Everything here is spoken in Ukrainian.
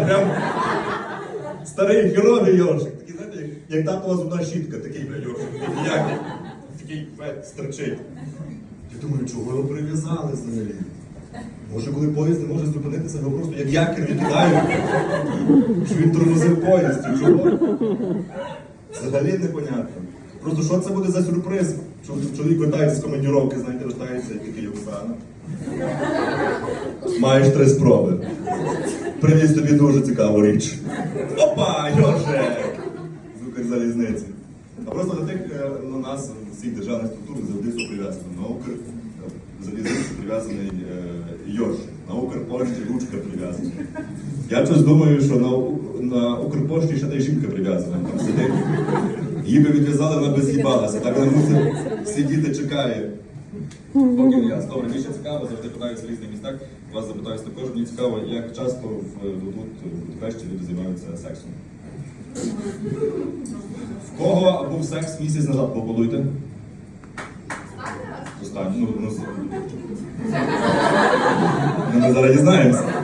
Прям старий херовий йоршик. Такий, знаєте, як, татова зубна щітка, такий бля, йоршик. Як, такий фет стерчить. Я думаю, чого його прив'язали взагалі? Може, коли поїзд не може зупинитися, його просто як якір викидають, що він тормозив поїзд. Чого? Взагалі непонятно. Просто що це буде за сюрприз? Що чоловік вертається з командіровки, знаєте, вертається і такий Оксана. Маєш три спроби. Привіз тобі дуже цікаву річ. Опа, Йожек! Звукар залізниці. А просто до тих е, ну, нас, всіх державних структур, завжди все прив'язано. На Укр е, залізниці прив'язаний е, Йорш, на Укрпошті ручка прив'язана. Я щось думаю, що на, на Укрпошті ще та й жінка прив'язана. Там сидить. Її би відв'язали, вона би з'їбалася. Так вона мусить сидіти, чекає. Поки я добре, ще цікаво, завжди питаюся в різних містах. Вас запитаюся також, мені цікаво, як часто в тут в Будапешті люди займаються сексом. В кого був секс місяць назад пополуйте? Останній. Ну, ну, ми зараз дізнаємося.